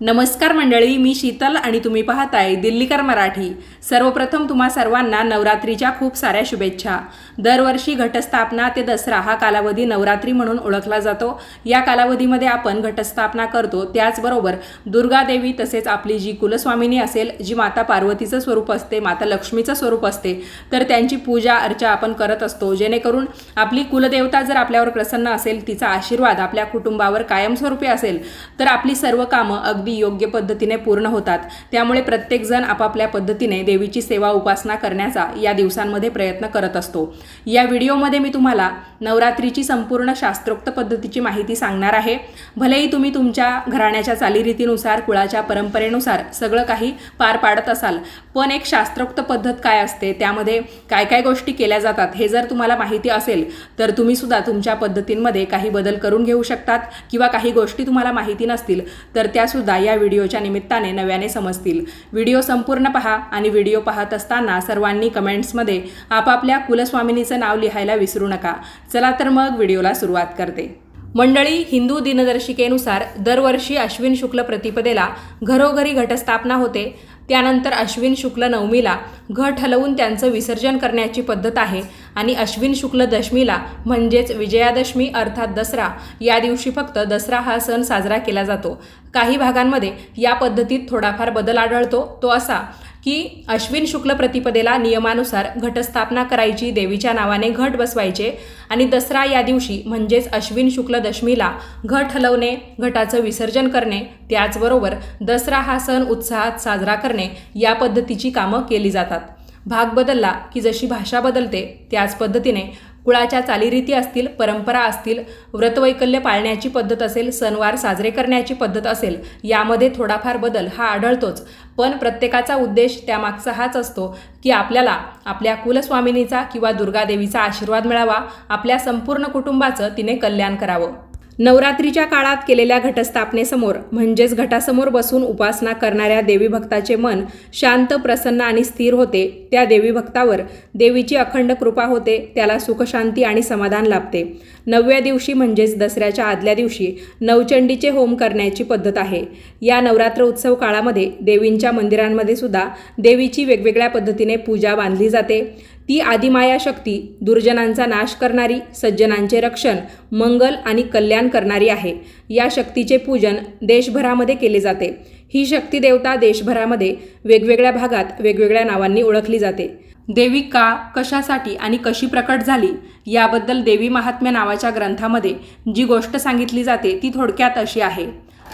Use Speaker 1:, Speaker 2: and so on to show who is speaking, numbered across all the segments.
Speaker 1: नमस्कार मंडळी मी शीतल आणि तुम्ही पाहताय दिल्लीकर मराठी. सर्वप्रथम तुम्हा सर्वांना नवरात्रीच्या खूप साऱ्या शुभेच्छा. दरवर्षी घटस्थापना ते दसरा हा कालावधी नवरात्री म्हणून ओळखला जातो. या कालावधीमध्ये आपण घटस्थापना करतो त्याचबरोबर दुर्गादेवी तसेच आपली जी कुलस्वामिनी असेल जी माता पार्वतीचं स्वरूप असते माता लक्ष्मीचं स्वरूप असते तर त्यांची पूजा अर्चा आपण करत असतो. जेणेकरून आपली कुलदेवता जर आपल्यावर प्रसन्न असेल तिचा आशीर्वाद आपल्या कुटुंबावर कायमस्वरूपी असेल तर आपली सर्व कामं अगदी योग्य पद्धतीने पूर्ण होतात. त्यामुळे प्रत्येकजण आपापल्या पद्धतीने देवीची सेवा उपासना करण्याचा या दिवसांमध्ये प्रयत्न करत असतो. या व्हिडिओमध्ये मी तुम्हाला नवरात्रीची संपूर्ण शास्त्रोक्त पद्धतीची माहिती सांगणार आहे. भलेही तुम्ही तुमच्या घराण्याच्या चालीरीतीनुसार कुळाच्या परंपरेनुसार सगळं काही पार पाडत असाल पण एक शास्त्रोक्त पद्धत काय असते? त्यामध्ये काय काय गोष्टी केल्या जातात हे जर तुम्हाला माहिती असेल तर तुम्ही सुद्धा तुमच्या पद्धतींमध्ये काही बदल करून घेऊ शकतात किंवा काही गोष्टी तुम्हाला माहिती नसतील तर त्यासुद्धा या व्हिडिओच्या निमित्ताने नव्याने समजतील. व्हिडिओ संपूर्ण पहा आणि व्हिडिओ पाहत असताना सर्वांनी कमेंट्समध्ये आपापल्या कुलस्वामिनीचं नाव लिहायला विसरू नका. चला तर मग व्हिडिओला सुरुवात करते. मंडळी हिंदू दिनदर्शिकेनुसार दरवर्षी अश्विन शुक्ल प्रतिपदेला घरोघरी घटस्थापना होते. त्यानंतर अश्विन शुक्ल नवमीला घट हलवून त्यांचं विसर्जन करण्याची पद्धत आहे आणि अश्विन शुक्ल दशमीला म्हणजेच विजयादशमी अर्थात दसरा या दिवशी फक्त दसरा हा सण साजरा केला जातो. काही भागांमध्ये या पद्धतीत थोडाफार बदल आढळतो. तो असा की अश्विन शुक्ल प्रतिपदेला नियमानुसार घटस्थापना करायची देवीच्या नावाने घट बसवायचे आणि दसरा या दिवशी म्हणजेच अश्विन शुक्ल दशमीला घट हलवणे घटाचं विसर्जन करणे त्याचबरोबर दसरा हा सण उत्साहात साजरा करणे या पद्धतीची कामं केली जातात. भाग बदलला की जशी भाषा बदलते त्याच पद्धतीने कुळाच्या चालीरीती असतील परंपरा असतील व्रतवैकल्य पाळण्याची पद्धत असेल सणवार साजरे करण्याची पद्धत असेल यामध्ये थोडाफार बदल हा आढळतोच. पण प्रत्येकाचा उद्देश त्यामागचा हाच असतो की आपल्याला आपल्या कुलस्वामिनीचा किंवा दुर्गादेवीचा आशीर्वाद मिळावा आपल्या संपूर्ण कुटुंबाचं तिने कल्याण करावं. नवरात्रीच्या काळात केलेल्या घटस्थापनेसमोर म्हणजेच घटासमोर बसून उपासना करणाऱ्या देवी भक्ताचे मन शांत प्रसन्न आणि स्थिर होते त्या देवी भक्तावर देवीची अखंड कृपा होते त्याला सुखशांती आणि समाधान लाभते. नवव्या दिवशी म्हणजेच दसऱ्याच्या आदल्या दिवशी नवचंडीचे होम करण्याची पद्धत आहे. या नवरात्र उत्सव काळामध्ये देवींच्या मंदिरांमध्ये सुद्धा देवीची वेगवेगळ्या पद्धतीने पूजा बांधली जाते. ती आदिमाया शक्ती दुर्जनांचा नाश करणारी सज्जनांचे रक्षण मंगल आणि कल्याण करणारी आहे. या शक्तीचे पूजन देशभरामध्ये केले जाते. ही शक्ती देवता देशभरामध्ये वेगवेगळ्या भागात वेगवेगळ्या नावांनी ओळखली जाते. देवी का कशासाठी आणि कशी प्रकट झाली? याबद्दल देवी महात्म्य नावाच्या ग्रंथामध्ये जी गोष्ट सांगितली जाते ती थोडक्यात अशी आहे.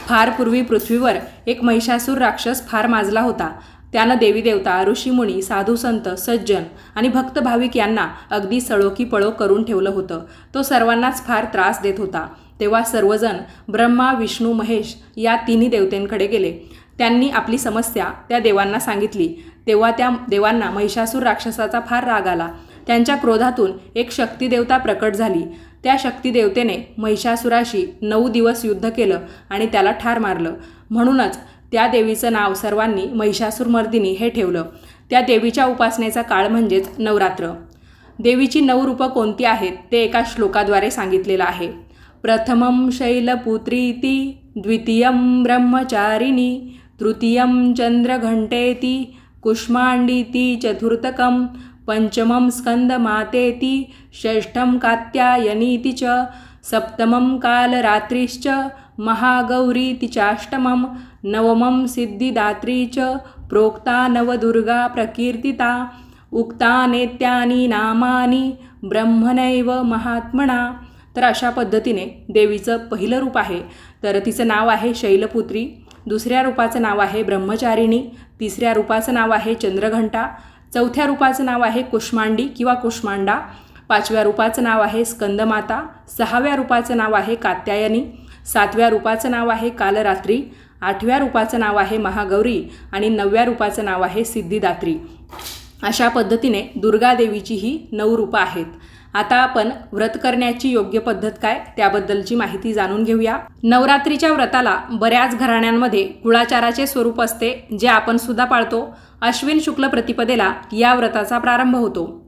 Speaker 1: फार पूर्वी पृथ्वीवर एक महिषासूर राक्षस फार माजला होता. त्यानं देवी देवता ऋषीमुनी साधू संत सज्जन आणि भक्त भाविक यांना अगदी सळोकी पळो करून ठेवलं होतं. तो सर्वांनाच फार त्रास देत होता. तेव्हा सर्वजण ब्रह्मा विष्णू महेश या तिन्ही देवतेंकडे गेले. त्यांनी आपली समस्या त्या देवांना सांगितली. तेव्हा त्या देवांना महिषासूर राक्षसाचा फार राग आला. त्यांच्या क्रोधातून एक शक्तिदेवता प्रकट झाली. त्या शक्तिदेवतेने महिषासुराशी नऊ दिवस युद्ध केलं आणि त्याला ठार मारलं. म्हणूनच त्या देवीचं नाव सर्वांनी महिषासूरमर्दिनी हे ठेवलं. त्या देवीच्या उपासनेचा काळ म्हणजेच नवरात्र. देवीची नऊ रूपं कोणती आहेत ते एका श्लोकाद्वारे सांगितलेलं आहे. प्रथमं शैलपुत्रीती द्वितीयं ब्रह्मचारिणी तृतीयं चंद्रघंटेती कुष्मांडीती चतुर्थकं पंचमं स्कंदमातेती षष्ठं कात्यायनीती च सप्तमं कालरात्रीश्च महागौरीति चाष्टमं नवमं सिद्धिदात्री च प्रोक्ता नवदुर्गा प्रकीर्तिता उक्तानेत्यानी नामानी ब्रह्मनैव महात्मना तर अशा पद्धतीने देवीचं पहिलं रूप आहे. तर तिचं नाव आहे शैलपुत्री दुसऱ्या रूपाचं नाव आहे ब्रह्मचारिणी तिसऱ्या रूपाचं नाव आहे चंद्रघंटा चौथ्या रूपाचं नाव आहे कुष्मांडी किंवा कुष्मांडा पाचव्या रूपाचं नाव आहे स्कंदमाता सहाव्या रूपाचं नाव आहे कात्यायनी सातव्या रूपाचं नाव आहे कालरात्री आठव्या रूपाचं नाव आहे महागौरी आणि नवव्या रूपाचं नाव आहे सिद्धिदात्री. अशा पद्धतीने दुर्गादेवीची ही नऊ रूपं आहेत. आता आपण व्रत करण्याची योग्य पद्धत काय त्याबद्दलची माहिती जाणून घेऊया. नवरात्रीच्या व्रताला बऱ्याच घराण्यांमध्ये कुळाचाराचे स्वरूप असते जे आपण सुद्धा पाळतो. अश्विन शुक्ल प्रतिपदेला या व्रताचा प्रारंभ होतो.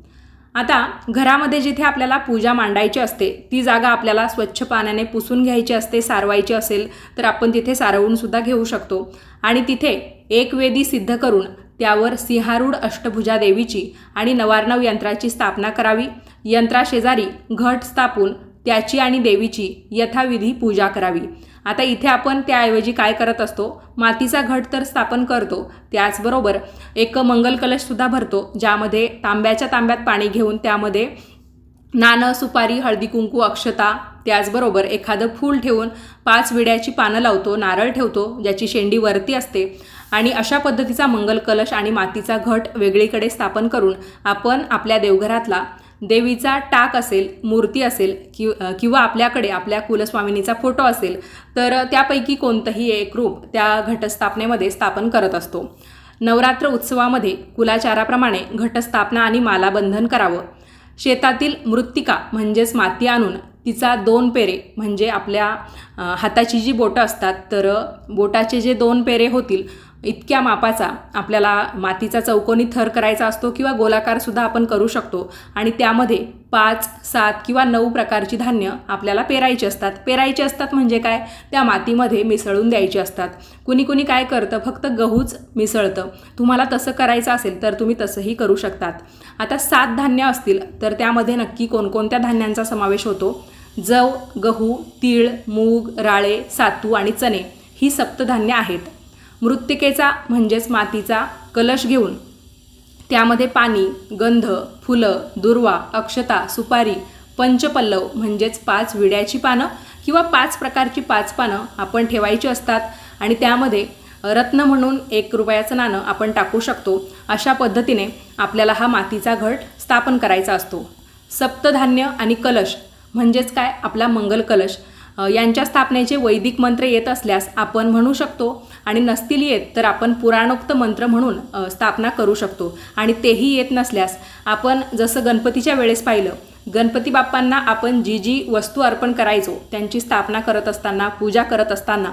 Speaker 1: आता घरामध्ये जिथे आपल्याला पूजा मांडायची असते ती जागा आपल्याला स्वच्छ पाण्याने पुसून घ्यायची असते सारवायची असेल तर आपण तिथे सारवून सुद्धा घेऊ शकतो. आणि तिथे एक वेदी सिद्ध करून त्यावर सिंहारूढ अष्टभुजा देवीची आणि नवार्णव यंत्राची स्थापना करावी. यंत्राशेजारी घट स्थापून त्याची आणि देवीची यथाविधी पूजा करावी. आता इथे आपण त्याऐवजी काय करत असतो? मातीचा घट तर स्थापन करतो. त्याचबरोबर एक मंगल कलशसुद्धा भरतो ज्यामध्ये तांब्याच्या तांब्यात पाणी घेऊन त्यामध्ये नाणं सुपारी हळदी कुंकू अक्षता त्याचबरोबर एखादं फूल ठेवून पाच विड्याची पानं लावतो नारळ ठेवतो ज्याची शेंडी वरती असते. आणि अशा पद्धतीचा मंगल कलश आणि मातीचा घट वेगळीकडे स्थापन करून आपण आपल्या देवघरातला देवीचा टाक असेल मूर्ती असेल कि किंवा आपल्याकडे आपल्या कुलस्वामिनीचा फोटो असेल तर त्यापैकी कोणतंही एक रूप त्या घटस्थापनेमध्ये स्थापन करत असतो. नवरात्र उत्सवामध्ये कुलाचाराप्रमाणे घटस्थापना आणि मालाबंधन करावं. शेतातील मृत्तिका म्हणजेच माती आणून तिचा दोन पेरे म्हणजे आपल्या हाताची जी बोटं असतात तर बोटाचे जे दोन पेरे होतील इतक्या मापाचा आपल्याला मातीचा चौकोनी थर करायचा असतो किंवा गोलाकारसुद्धा आपण करू शकतो. आणि त्यामध्ये पाच सात किंवा नऊ प्रकारची धान्य आपल्याला पेरायची असतात. पेरायची असतात म्हणजे काय? त्या मातीमध्ये मिसळून द्यायची असतात. कुणी कुणी काय करतं? फक्त गहूच मिसळतं. तुम्हाला तसं करायचं असेल तर तुम्ही तसंही करू शकतात. आता सात धान्य असतील तर त्यामध्ये नक्की कोणकोणत्या धान्यांचा समावेश होतो? जव गहू तीळ मूग राळे सातू आणि चणे ही सप्तधान्य आहेत. मृत्तिकेचा म्हणजेच मातीचा कलश घेऊन त्यामध्ये पाणी गंध फुलं दुर्वा अक्षता सुपारी पंचपल्लव म्हणजेच पाच विड्याची पानं किंवा पाच प्रकारची पाच पानं आपण ठेवायची असतात आणि त्यामध्ये रत्न म्हणून एक रुपयाचं नाणं आपण टाकू शकतो. अशा पद्धतीने आपल्याला हा मातीचा घट स्थापन करायचा असतो. सप्तधान्य आणि कलश म्हणजेच काय? आपला मंगल कलश. यांच्या स्थापनेचे वैदिक मंत्र येत असल्यास आपण म्हणू शकतो आणि नसतील येत तर आपण पुराणोक्त मंत्र म्हणून स्थापना करू शकतो. आणि तेही येत नसल्यास आपण जसं गणपतीच्या वेळेस पाहिलं गणपती बाप्पांना आपण जी जी वस्तू अर्पण करायचो त्यांची स्थापना करत असताना पूजा करत असताना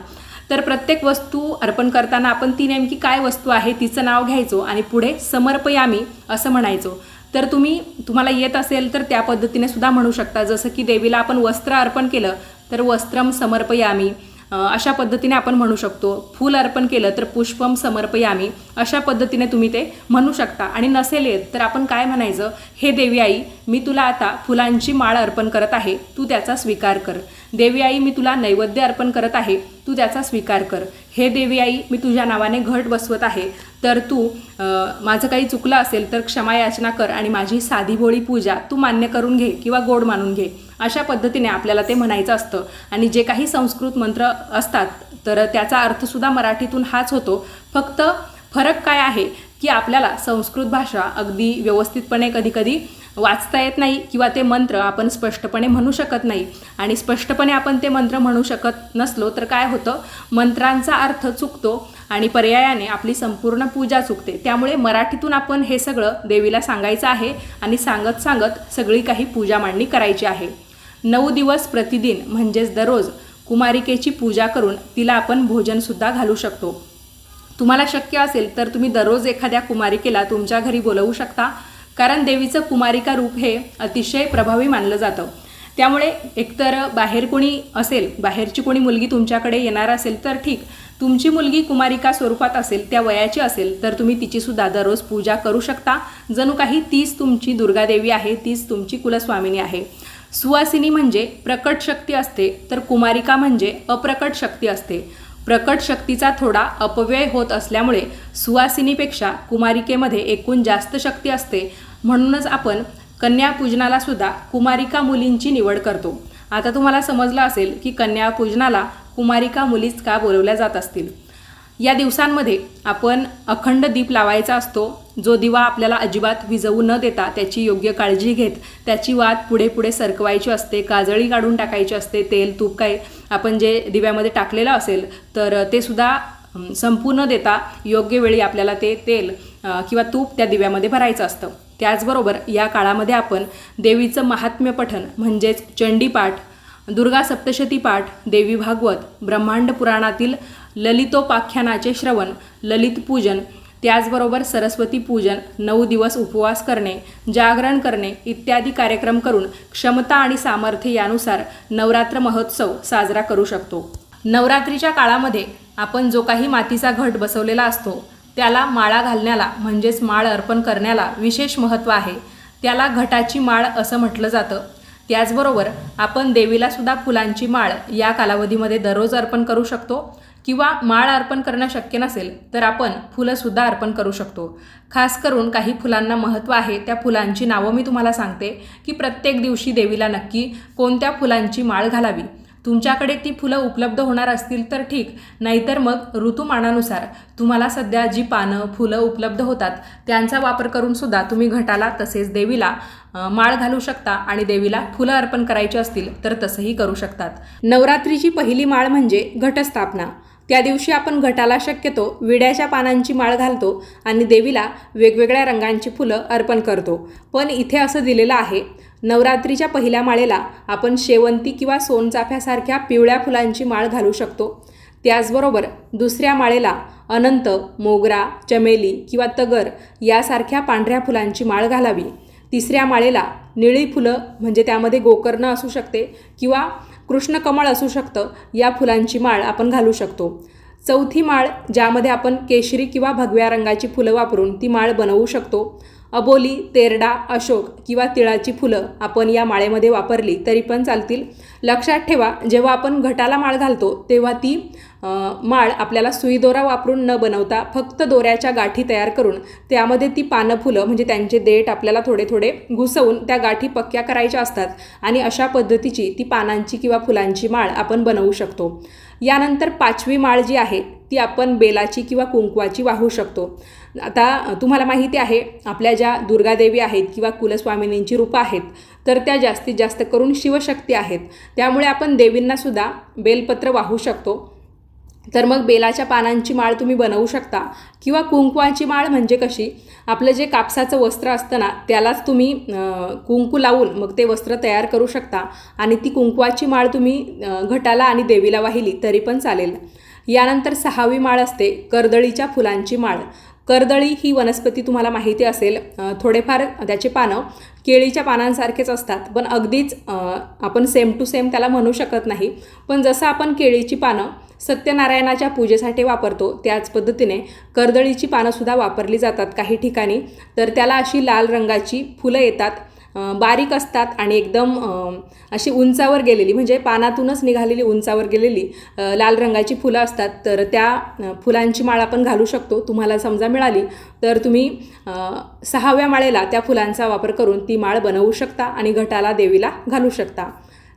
Speaker 1: तर प्रत्येक वस्तू अर्पण करताना आपण ती नेमकी काय वस्तू आहे तिचं नाव घ्यायचो आणि पुढे समर्पयामी असं म्हणायचो. तर तुम्ही तुम्हाला येत असेल तर त्या पद्धतीने सुद्धा म्हणू शकता. जसं की देवीला आपण वस्त्र अर्पण केलं तर वस्त्रम समर्पयामी. अशा पद्धतीने आपण म्हणू शकतो. फूल अर्पण केलं तर पुष्पम समर्पयामी. अशा पद्धतीने तुम्ही ते म्हणू शकता. आणि नसेल येत तर आपण काय म्हणायचं? हे देवी आई मी तुला आता फुलांची माळ अर्पण करत आहे तू त्याचा स्वीकार कर. देवी आई मी तुला नैवेद्य अर्पण करत आहे तू त्याचा स्वीकार कर. हे देवी आई मी तुझ्या नावाने घट बसवत आहे. तर तू माझं काही चुकलं असेल तर क्षमा याचना कर आणि माझी साधी भोळी पूजा तू मान्य करून घे किंवा गोड मानून घे. अशा पद्धतीने आपल्याला ते म्हणायचं असतं. आणि जे काही संस्कृत मंत्र असतात तर त्याचा अर्थसुद्धा मराठीतून हाच होतो. फक्त फरक काय आहे की आपल्याला संस्कृत भाषा अगदी व्यवस्थितपणे कधीकधी वाचता येत नाही किंवा ते मंत्र आपण स्पष्टपणे म्हणू शकत नाही. आणि स्पष्टपणे आपण ते मंत्र म्हणू शकत नसलो तर काय होतं? मंत्रांचा अर्थ चुकतो आणि पर्यायाने आपली संपूर्ण पूजा चुकते. त्यामुळे मराठीतून आपण हे सगळं देवीला सांगायचं आहे आणि सांगत सांगत सगळी काही पूजा मांडणी करायची आहे. नऊ दिवस प्रतिदिन म्हणजेच दररोज कुमारिकेची पूजा करून तिला आपण भोजनसुद्धा घालू शकतो. तुम्हाला शक्य असेल तर तुम्ही दररोज एखाद्या कुमारिकेला तुमच्या घरी बोलवू शकता. कारण देवीचं कुमारिका रूप हे अतिशय प्रभावी मानलं जातं. त्यामुळे एकतर बाहेर कोणी असेल बाहेरची कोणी मुलगी तुमच्याकडे येणार असेल तर ठीक. तुमची मुलगी कुमारिका स्वरूपात असेल त्या वयाची असेल तर तुम्ही तिचीसुद्धा दररोज पूजा करू शकता. जणू काही तीच तुमची दुर्गादेवी आहे तीच तुमची कुलस्वामिनी आहे. सुवासिनी म्हणजे प्रकट शक्ती असते तर कुमारिका म्हणजे अप्रकट शक्ती असते. प्रकट शक्तीचा थोडा अपव्यय होत असल्यामुळे सुवासिनीपेक्षा कुमारिकेमध्ये एकूण जास्त शक्ती असते. म्हणूनच आपण कन्यापूजनाला सुद्धा कुमारिका मुलींची निवड करतो. आता तुम्हाला समजलं असेल की कन्यापूजनाला कुमारिका मुलीच का बोलवल्या जात असतील? या दिवसांमध्ये आपण अखंड दीप लावायचा असतो. जो दिवा आपल्याला अजिबात विजवू न देता त्याची योग्य काळजी घेत त्याची वात पुढे पुढे सरकवायची असते काजळी काढून टाकायची असते तेल तूप काय आपण जे दिव्यामध्ये टाकलेलं असेल तर ते सुद्धा संपूर्ण संपू न देता योग्य वेळी आपल्याला ते तेल किंवा तूप त्या दिव्यामध्ये भरायचं असतं. त्याचबरोबर या काळामध्ये आपण देवीचं महात्म्य पठन म्हणजेच चंडीपाठ दुर्गा सप्तशती पाठ देवी भागवत ब्रह्मांड पुराणातील ललितोपाख्यानाचे श्रवण ललित पूजन त्याचबरोबर सरस्वती पूजन नऊ दिवस उपवास करणे जागरण करणे इत्यादी कार्यक्रम करून क्षमता आणि सामर्थ्य यानुसार नवरात्र महोत्सव साजरा करू शकतो. नवरात्रीच्या काळामध्ये आपण जो काही मातीचा घट बसवलेला असतो त्याला माळा घालण्याला म्हणजेच माळ अर्पण करण्याला विशेष महत्त्व आहे. त्याला घटाची माळ असं म्हटलं जातं. त्याचबरोबर आपण देवीला सुद्धा फुलांची माळ या कालावधीमध्ये दररोज अर्पण करू शकतो किंवा माळ अर्पण करणं शक्य नसेल तर आपण फुलंसुद्धा अर्पण करू शकतो. खास करून काही फुलांना महत्त्व आहे त्या फुलांची नावं मी तुम्हाला सांगते की प्रत्येक दिवशी देवीला नक्की कोणत्या फुलांची माळ घालावी. तुमच्याकडे ती फुलं उपलब्ध होणार असतील तर ठीक. नाहीतर मग ऋतुमानानुसार. तुम्हाला सध्या जी पानं फुलं उपलब्ध होतात त्यांचा वापर करून सुद्धा तुम्ही घटाला तसेच देवीला माळ घालू शकता आणि देवीला फुलं अर्पण करायची असतील तर तसंही करू शकतात. नवरात्रीची पहिली माळ म्हणजे घटस्थापना. त्या दिवशी आपण घटाला शक्यतो विड्याच्या पानांची माळ घालतो आणि देवीला वेगवेगळ्या रंगांची फुलं अर्पण करतो. पण इथे असं दिलेलं आहे नवरात्रीच्या पहिल्या माळेला आपण शेवंती किंवा सोनचाफ्यासारख्या पिवळ्या फुलांची माळ घालू शकतो. त्याचबरोबर दुसऱ्या माळेला अनंत मोगरा चमेली किंवा तगर यासारख्या पांढऱ्या फुलांची माळ घालावी. तिसऱ्या माळेला निळी फुलं म्हणजे त्यामध्ये गोकर्ण असू शकते किंवा कृष्णकमळ असू शकतं या फुलांची माळ आपण घालू शकतो. चौथी माळ ज्यामध्ये आपण केशरी किंवा भगव्या रंगाची फुलं वापरून ती माळ बनवू शकतो. अबोली तेरडा अशोक किंवा तिळाची फुलं आपण या माळेमध्ये वापरली तरी पण चालतील. लक्षात ठेवा जेव्हा आपण घटाला माळ घालतो तेव्हा ती माळ आपल्याला सुईदोरा वापरून न बनवता फक्त दोऱ्याच्या गाठी तयार करून त्यामध्ये ती पानं फुलं म्हणजे त्यांचे देठ आपल्याला थोडे थोडे घुसवून त्या गाठी पक्क्या करायच्या असतात आणि अशा पद्धतीची ती पानांची किंवा फुलांची माळ आपण बनवू शकतो. यानंतर पाचवी माळ जी आहे ती आपण बेलाची किंवा कुंकवाची वाहू शकतो. आता तुम्हाला माहिती आहे आपल्या ज्या दुर्गादेवी आहेत किंवा कुलस्वामिनींची रूपं आहेत तर त्या जास्तीत जास्त करून शिवशक्ती आहेत. त्यामुळे आपण देवींनासुद्धा बेलपत्र वाहू शकतो. तर मग बेलाच्या पानांची माळ तुम्ही बनवू शकता. किंवा कुंकवाची माळ म्हणजे कशी? आपलं जे कापसाचं वस्त्र असतं ना त्यालाच तुम्ही कुंकू लावून मग ते वस्त्र तयार करू शकता. आणि ती कुंकवाची माळ तुम्ही घटाला आणि देवीला वाहिली तरी पण चालेल. यानंतर सहावी माळ असते कर्दळीच्या फुलांची माळ. कर्दळी ही वनस्पती तुम्हाला माहिती असेल. थोडेफार त्याचे पानं केळीच्या पानांसारखेच असतात. पण अगदीच आपण सेम टू सेम त्याला म्हणू शकत नाही. पण जसं आपण केळीची पानं सत्यनारायणाच्या पूजेसाठी वापरतो त्याच पद्धतीने कर्दळीची पानंसुद्धा वापरली जातात काही ठिकाणी. तर त्याला अशी लाल रंगाची फुलं येतात. बारीक असतात आणि एकदम अशी उंचावर गेलेली म्हणजे पानातूनच निघालेली उंचावर गेलेली लाल रंगाची फुलं असतात. तर त्या फुलांची माळ आपण घालू शकतो. तुम्हाला समजा मिळाली तर तुम्ही सहाव्या माळेला त्या फुलांचा वापर करून ती माळ बनवू शकता आणि घटाला देवीला घालू शकता.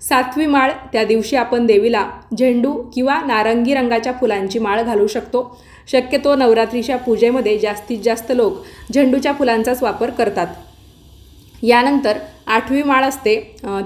Speaker 1: सातवी माळ त्या दिवशी आपण देवीला झेंडू किंवा नारंगी रंगाच्या फुलांची माळ घालू शकतो. शक्यतो नवरात्रीच्या पूजेमध्ये जास्तीत जास्त लोक झेंडूच्या फुलांचाच वापर करतात. यानंतर आठवी माळ असते.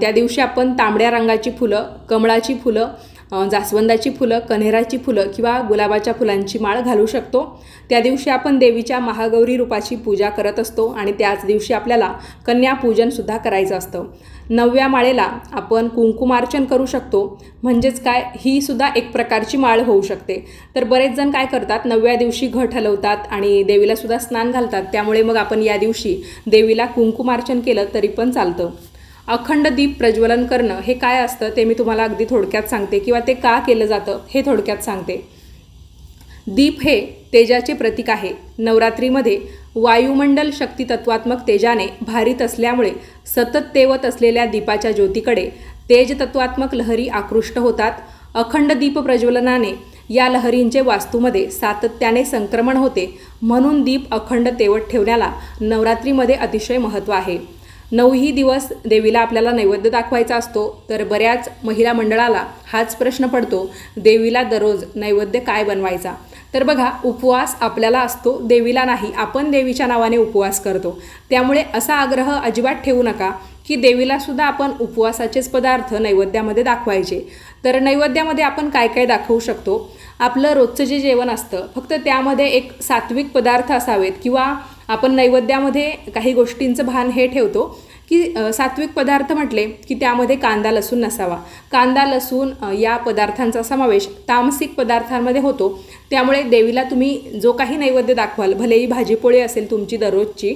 Speaker 1: त्या दिवशी आपण तांबड्या रंगाची फुलं कमळाची फुलं जास्वंदाची फुलं कन्हेराची फुलं किंवा गुलाबाच्या फुलांची माळ घालू शकतो. त्या दिवशी आपण देवीच्या महागौरी रूपाची पूजा करत असतो आणि त्याच दिवशी आपल्याला कन्यापूजनसुद्धा करायचं असतं. नवव्या माळेला आपण कुंकुमार्चन करू शकतो. म्हणजेच काय? ही सुद्धा एक प्रकारची माळ होऊ शकते. तर बरेच जण काय करतात? नवव्या दिवशी घट हलवतात आणि देवीला सुद्धा स्नान घालतात. त्यामुळे मग आपण या दिवशी देवीला कुंकुमार्चन केलं तरी पण चालतं. अखंड दीप प्रज्वलन करणं हे काय असतं ते मी तुम्हाला अगदी थोडक्यात सांगते किंवा ते का केलं जातं हे थोडक्यात सांगते. दीप हे तेजाचे प्रतीक आहे. नवरात्रीमध्ये वायुमंडल शक्तितत्वात्मक तेजाने भारित असल्यामुळे सतत तेवत असलेल्या दीपाच्या ज्योतीकडे तेजतत्वात्मक लहरी आकृष्ट होतात. अखंड दीप प्रज्वलनाने या लहरींचे वास्तूमध्ये सातत्याने संक्रमण होते. म्हणून दीप अखंड तेवत ठेवण्याला नवरात्रीमध्ये अतिशय महत्त्व आहे. नऊही दिवस देवीला आपल्याला नैवेद्य दाखवायचा असतो तर बऱ्याच महिला मंडळाला हाच प्रश्न पडतो देवीला दररोज नैवेद्य काय बनवायचा? तर बघा उपवास आपल्याला असतो देवीला नाही आपण देवीच्या नावाने उपवास करतो. त्यामुळे असा आग्रह अजिबात ठेवू नका की देवीला सुद्धा आपण उपवासाचेच पदार्थ नैवेद्यामध्ये दाखवायचे. तर नैवेद्यामध्ये आपण काय काय दाखवू शकतो? आपलं रोजचं जे जेवण असतं फक्त त्यामध्ये एक सात्विक पदार्थ असावेत किंवा आपण नैवेद्यामध्ये काही गोष्टींचं भान हे ठेवतो की सात्विक पदार्थ म्हटले की त्यामध्ये कांदा लसूण नसावा. कांदा लसूण या पदार्थांचा समावेश तामसिक पदार्थांमध्ये होतो. त्यामुळे देवीला तुम्ही जो काही नैवेद्य दाखवाल भलेही भाजीपोळी असेल तुमची दररोजची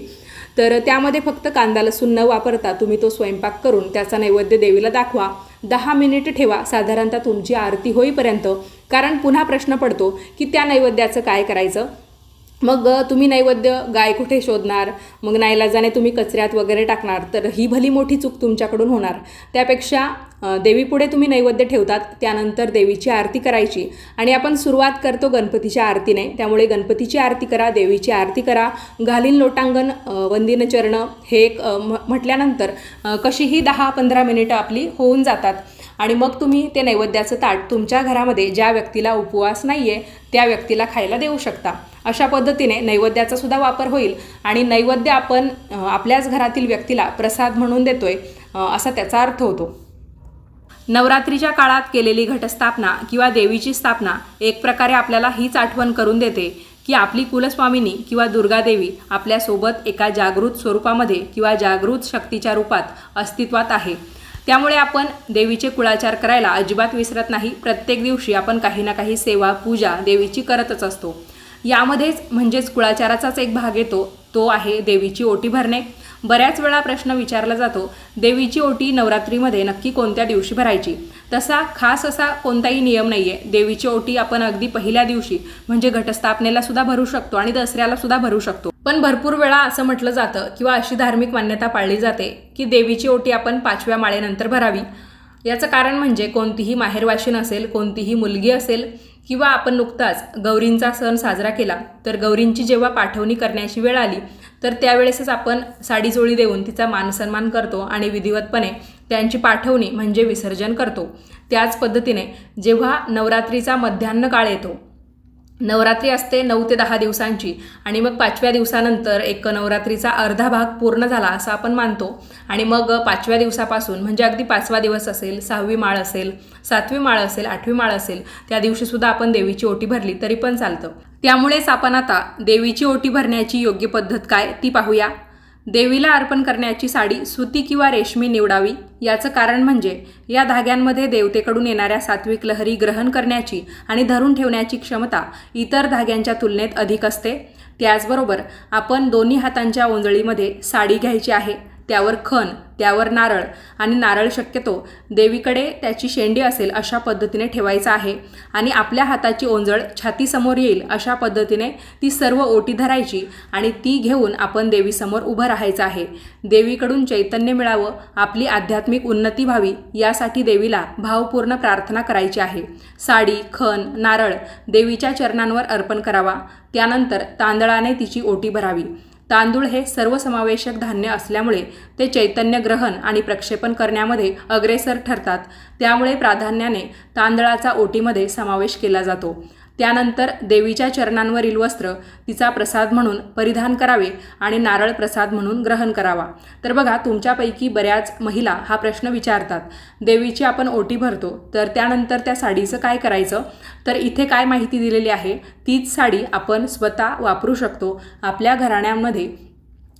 Speaker 1: तर त्यामध्ये फक्त कांदा लसूण न वापरता तुम्ही तो स्वयंपाक करून त्याचा नैवेद्य देवीला दाखवा. दहा मिनिट ठेवा साधारणतः तुमची आरती होईपर्यंत. कारण पुन्हा प्रश्न पडतो की त्या नैवेद्याचं काय करायचं? मग तुम्ही नैवेद्य गाय कुठे शोधणार? मग नाईलाजाने तुम्ही कचऱ्यात वगैरे टाकणार. तर ही भली मोठी चूक तुमच्याकडून होणार. त्यापेक्षा देवीपुढे तुम्ही नैवेद्य ठेवतात त्यानंतर देवीची आरती करायची. आणि आपण सुरुवात करतो गणपतीच्या आरतीने. त्यामुळे गणपतीची आरती करा देवीची आरती करा. घालीन लोटांगण वंदिन चरणं हे एक म- म्हटल्यानंतर कशीही दहा पंधरा मिनिटं आपली होऊन जातात. आणि मग तुम्ही ते नैवेद्याचं ताट तुमच्या घरामध्ये ज्या व्यक्तीला उपवास नाही आहे त्या व्यक्तीला खायला देऊ शकता. अशा पद्धतीने नैवेद्याचा सुद्धा वापर होईल आणि नैवेद्य आपण आपल्याच घरातील व्यक्तीला प्रसाद म्हणून देतोय असा त्याचा अर्थ होतो. नवरात्रीच्या काळात केलेली घटस्थापना किंवा देवीची स्थापना एक प्रकारे आपल्याला हीच आठवण करून देते की आपली कुलस्वामिनी किंवा दुर्गादेवी आपल्यासोबत एका जागृत स्वरूपामध्ये किंवा जागृत शक्तीच्या रूपात अस्तित्वात आहे. त्यामुळे आपण देवीचे कुळाचार करायला अजिबात विसरत नाही. प्रत्येक दिवशी आपण काही ना काही सेवा पूजा देवीची करतच असतो. यामध्येच म्हणजेच कुळाचाराचाच एक भाग येतो तो आहे देवीची ओटी भरणे. बऱ्याच वेळा प्रश्न विचारला जातो देवीची ओटी नवरात्रीमध्ये नक्की कोणत्या दिवशी भरायची? तसा खास असा कोणताही नियम नाही आहे देवीची ओटी आपण अगदी पहिल्या दिवशी म्हणजे घटस्थापनेला सुद्धा भरू शकतो आणि दसऱ्याला सुद्धा भरू शकतो. पण भरपूर वेळा असं म्हटलं जातं किंवा अशी धार्मिक मान्यता पाळली जाते की देवीची ओटी आपण पाचव्या माळेनंतर भरावी. याचं कारण म्हणजे कोणतीही माहेरवाशी असेल कोणतीही मुलगी असेल किंवा आपण नुकताच गौरींचा सण साजरा केला तर गौरींची जेव्हा पाठवणी करण्याची वेळ आली तर त्यावेळेसच आपण साडीचोळी देऊन तिचा मानसन्मान करतो आणि विधिवतपणे त्यांची पाठवणी म्हणजे विसर्जन करतो. त्याच पद्धतीने जेव्हा नवरात्रीचा मध्यान्ह काळ येतो नवरात्री असते नऊ ते दहा दिवसांची. आणि मग पाचव्या दिवसानंतर एक नवरात्रीचा अर्धा भाग पूर्ण झाला असं आपण मानतो. आणि मग पाचव्या दिवसापासून म्हणजे अगदी पाचवा दिवस असेल सहावी माळ असेल सातवी माळ असेल आठवी माळ असेल त्या दिवशीसुद्धा आपण देवीची ओटी भरली तरी पण चालतं. त्यामुळेच आपण आता देवीची ओटी भरण्याची योग्य पद्धत काय ती पाहूया. देवीला अर्पण करण्याची साडी सुती किंवा रेशमी निवडावी. याचं कारण म्हणजे या धाग्यांमध्ये देवतेकडून येणाऱ्या सात्विक लहरी ग्रहण करण्याची आणि धरून ठेवण्याची क्षमता इतर धाग्यांच्या तुलनेत अधिक असते. त्याचबरोबर आपण दोन्ही हातांच्या ओंजळीमध्ये साडी घ्यायची आहे. त्यावर खण त्यावर नारळ आणि नारळ शक्यतो देवीकडे त्याची शेंडी असेल अशा पद्धतीने ठेवायचा आहे. आणि आपल्या हाताची ओंजळ छातीसमोर येईल अशा पद्धतीने ती सर्व ओटी धरायची आणि ती घेऊन आपण देवीसमोर उभं राहायचं आहे. देवीकडून चैतन्य मिळावं आपली आध्यात्मिक उन्नती व्हावी यासाठी देवीला भावपूर्ण प्रार्थना करायची आहे. साडी खण नारळ देवीच्या चरणांवर अर्पण करावा. त्यानंतर तांदळाने तिची ओटी भरावी. तांदूळ हे सर्वसमावेशक धान्य असल्यामुळे ते चैतन्य ग्रहण आणि प्रक्षेपण करण्यामध्ये अग्रेसर ठरतात. त्यामुळे प्राधान्याने तांदळाचा ओटीमध्ये समावेश केला जातो. त्यानंतर देवीच्या चरणांवरील वस्त्र तिचा प्रसाद म्हणून परिधान करावे आणि नारळ प्रसाद म्हणून ग्रहण करावा. तर बघा तुमच्यापैकी बऱ्याच महिला हा प्रश्न विचारतात. देवीची आपण ओटी भरतो तर त्यानंतर त्या साडीचं काय करायचं? तर इथे काय माहिती दिलेली आहे? तीच साडी आपण स्वतः वापरू शकतो. आपल्या घराण्यांमध्ये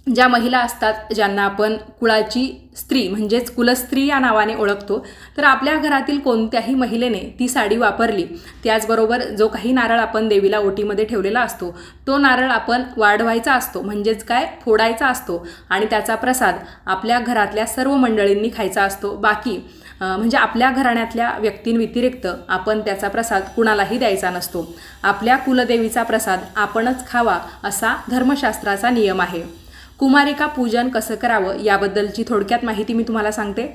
Speaker 1: ज्या महिला असतात ज्यांना आपण कुळाची स्त्री म्हणजेच कुलस्त्री या नावाने ओळखतो तर आपल्या घरातील कोणत्याही महिलेने ती साडी वापरली. त्याचबरोबर जो काही नारळ आपण देवीला ओटीमध्ये ठेवलेला असतो तो नारळ आपण वाढवायचा असतो म्हणजेच काय? फोडायचा असतो. आणि त्याचा प्रसाद आपल्या घरातल्या सर्व मंडळींनी खायचा असतो. बाकी म्हणजे आपल्या घराण्यातल्या व्यक्तींव्यतिरिक्त आपण त्याचा प्रसाद कुणालाही द्यायचा नसतो. आपल्या कुलदेवीचा प्रसाद आपणच खावा असा धर्मशास्त्राचा नियम आहे. कुमारिका पूजन कसं करावं याबद्दलची थोडक्यात माहिती मी तुम्हाला सांगते.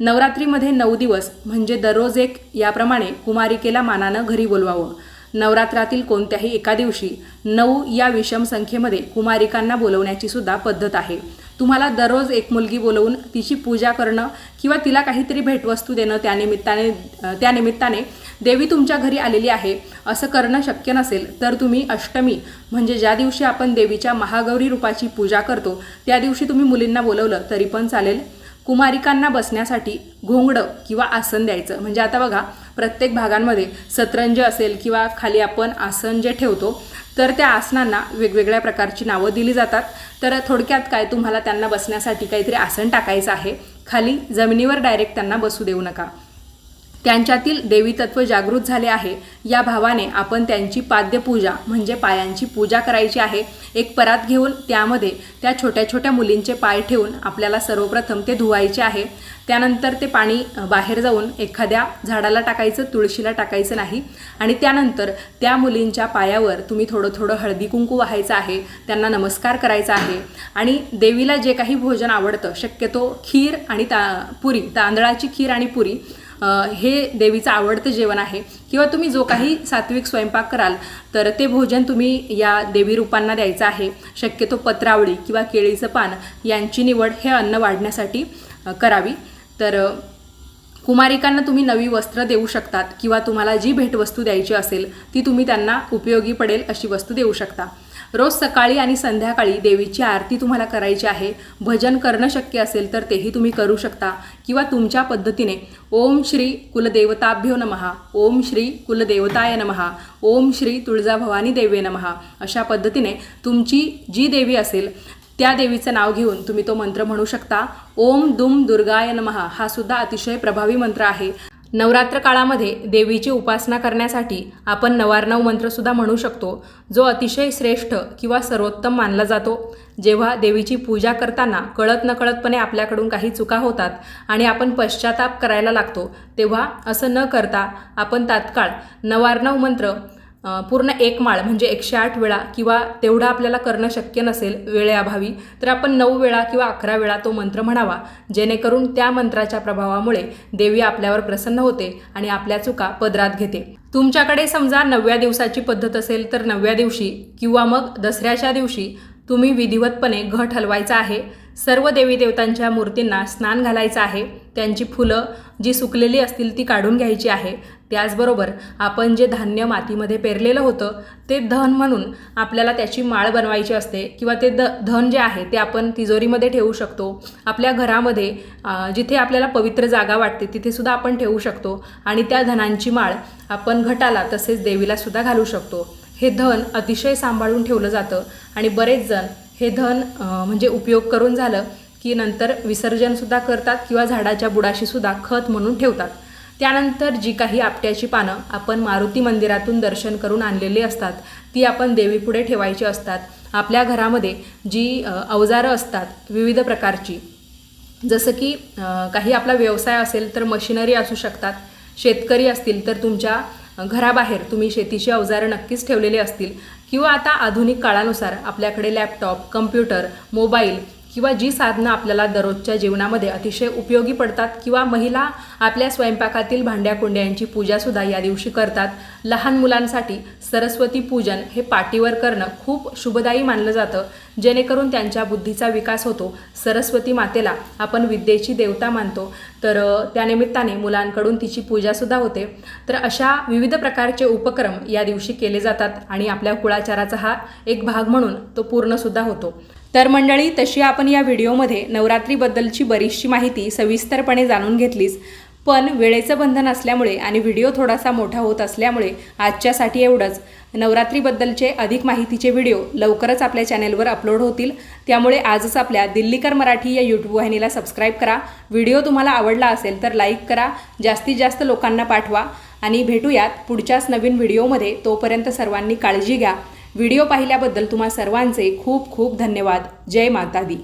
Speaker 1: नवरात्रीमध्ये नऊ दिवस म्हणजे दररोज एक याप्रमाणे कुमारिकेला मानानं घरी बोलवावं. नवरात्रातील कोणत्याही एका दिवशी नऊ या विषम संख्येमध्ये कुमारिकांना बोलवण्याची सुद्धा पद्धत आहे. तुम्हाला दररोज एक मुलगी बोलवून तिची पूजा करणं किंवा तिला काहीतरी भेटवस्तू देणं त्यानिमित्ताने त्यानिमित्ताने देवी तुमच्या घरी आलेली आहे असं करणं शक्य नसेल तर तुम्ही अष्टमी म्हणजे ज्या दिवशी आपण देवीच्या महागौरी रूपाची पूजा करतो त्या दिवशी तुम्ही मुलींना बोलवलं तरी पण चालेल. कुमारिकांना बसण्यासाठी घोंगडं किंवा आसन द्यायचं. म्हणजे आता बघा प्रत्येक भागांमध्ये सतरंज असेल किंवा खाली आपण आसन जे ठेवतो तर त्या आसनांना वेगवेगळ्या प्रकारची नावं दिली जातात. तर थोडक्यात काय तुम्हाला त्यांना बसण्यासाठी काहीतरी आसन टाकायचं आहे. खाली जमिनीवर डायरेक्ट त्यांना बसू देऊ नका. त्यांच्यातील देवीतत्व जागृत झाले आहे. या भावाने आपण त्यांची पाद्यपूजा म्हणजे पायांची पूजा करायची आहे. एक परात घेऊन त्यामध्ये त्या छोट्या छोट्या मुलींचे पाय ठेवून आपल्याला सर्वप्रथम ते धुवायचे आहे. त्यानंतर ते पाणी बाहेर जाऊन एखाद्या झाडाला टाकायचं तुळशीला टाकायचं नाही. आणि त्यानंतर त्या मुलींच्या पायावर तुम्ही थोडं थोडं हळदी कुंकू व्हायचं आहे. त्यांना नमस्कार करायचा आहे. आणि देवीला जे काही भोजन आवडतं शक्यतो खीर आणि ता पुरी तांदळाची खीर आणि पुरी हे देवीचं आवडतं जेवण आहे. किंवा तुम्ही जो काही सात्विक स्वयंपाक कराल तर ते भोजन तुम्ही या देवी रूपांना द्यायचं आहे. शक्यतो पत्रावळी किंवा केळीचं पान यांची निवड हे अन्न वाढण्यासाठी करावी. तर कुमारिकांना तुम्ही नवी वस्त्र देऊ शकतात किंवा तुम्हाला जी भेटवस्तू द्यायची असेल ती तुम्ही त्यांना उपयोगी पडेल अशी वस्तू देऊ शकता. रोज सकाळी आणि संध्याकाळी देवीची आरती तुम्हाला करायची आहे. भजन करणं शक्य असेल तर तेही तुम्ही करू शकता. किंवा तुमच्या पद्धतीने ओम श्री कुलदेवताभ्यो नमहा ओम श्री कुलदेवताय नमहा ओम श्री तुळजाभवानी देवे नमहा अशा पद्धतीने तुमची जी देवी असेल त्या देवीचं नाव घेऊन तुम्ही तो मंत्र म्हणू शकता. ओम दुम दुर्गाय नमहा हा सुद्धा अतिशय प्रभावी मंत्र आहे. नवरात्र काळामध्ये देवीची उपासना करण्यासाठी आपण नवारनव मंत्रसुद्धा म्हणू शकतो जो अतिशय श्रेष्ठ किंवा सर्वोत्तम मानला जातो. जेव्हा देवीची पूजा करताना कळत नकळतपणे आपल्याकडून काही चुका होतात आणि आपण पश्चाताप करायला लागतो तेव्हा असं न करता आपण तात्काळ नवारनव मंत्र पूर्ण एक माळ म्हणजे एकशे आठ वेळा किंवा तेवढं आपल्याला करणं शक्य नसेल वेळेअभावी तर आपण नऊ वेळा किंवा अकरा वेळा तो मंत्र म्हणावा जेणेकरून त्या मंत्राच्या प्रभावामुळे देवी आपल्यावर प्रसन्न होते आणि आपल्या चुका पदरात घेते. तुमच्याकडे समजा नवव्या दिवसाची पद्धत असेल तर नवव्या दिवशी किंवा मग दसऱ्याच्या दिवशी तुम्ही विधिवतपणे घट हलवायचा आहे. सर्व देवी देवतांच्या मूर्तींना स्नान घालायचं आहे. त्यांची फुलं जी सुकलेली असतील ती काढून घ्यायची आहे. त्याचबरोबर आपण जे धान्य मातीमध्ये पेरलेलं होतं ते धन म्हणून आपल्याला त्याची माळ बनवायची असते किंवा ते द धन जे आहे ते आपण तिजोरीमध्ये ठेवू शकतो. आपल्या घरामध्ये जिथे आपल्याला पवित्र जागा वाटते तिथेसुद्धा आपण ठेवू शकतो आणि त्या धनांची माळ आपण घटाला तसेच देवीलासुद्धा घालू शकतो. हे धन अतिशय सांभाळून ठेवलं जातं आणि बरेच जण हे धन म्हणजे उपयोग करून झालं की नंतर विसर्जनसुद्धा करतात किंवा झाडाच्या बुडाशीसुद्धा खत म्हणून ठेवतात. त्यानंतर जी काही आपट्याची पानं आपण मारुती मंदिरातून दर्शन करून आणलेली असतात ती आपण देवीपुढे ठेवायची असतात. आपल्या घरामध्ये जी अवजारं असतात विविध प्रकारची जसं की काही आपला व्यवसाय असेल तर मशिनरी असू शकतात शेतकरी असतील तर तुमच्या घराबाहेर तुम्ही शेतीची अवजारं नक्कीच ठेवलेली असतील. किंवा आता आधुनिक काळानुसार आपल्याकडे लॅपटॉप कम्प्युटर मोबाईल किंवा जी साधनं आपल्याला दररोजच्या जीवनामध्ये अतिशय उपयोगी पडतात किंवा महिला आपल्या स्वयंपाकातील भांड्याकुंड्यांची पूजासुद्धा या दिवशी करतात. लहान मुलांसाठी सरस्वती पूजन हे पाटीवर करणं खूप शुभदायी मानलं जातं. जेणेकरून त्यांच्या बुद्धीचा विकास होतो. सरस्वती मातेला आपण विद्येची देवता मानतो. तर त्यानिमित्ताने मुलांकडून तिची पूजासुद्धा होते. तर अशा विविध प्रकारचे उपक्रम या दिवशी केले जातात आणि आपल्या कुळाचाराचा हा एक भाग म्हणून तो पूर्णसुद्धा होतो. तर मंडळी तशी आपण या व्हिडिओमध्ये नवरात्रीबद्दलची बरीचशी माहिती सविस्तरपणे जाणून घेतलीच. पण वेळेचं बंधन असल्यामुळे आणि व्हिडिओ थोडासा मोठा होत असल्यामुळे आजच्यासाठी एवढंच. नवरात्रीबद्दलचे अधिक माहितीचे व्हिडिओ लवकरच आपल्या चॅनेलवर अपलोड होतील. त्यामुळे आजच आपल्या दिल्लीकर मराठी या यूट्यूब वाहिनीला सबस्क्राईब करा. व्हिडिओ तुम्हाला आवडला असेल तर लाईक करा. जास्तीत जास्त लोकांना पाठवा. आणि भेटूयात पुढच्याच नवीन व्हिडिओमध्ये. तोपर्यंत सर्वांनी काळजी घ्या. व्हिडिओ पाहिल्याबद्दल तुम्हा सर्वांचे खूप खूप धन्यवाद. जय माता दी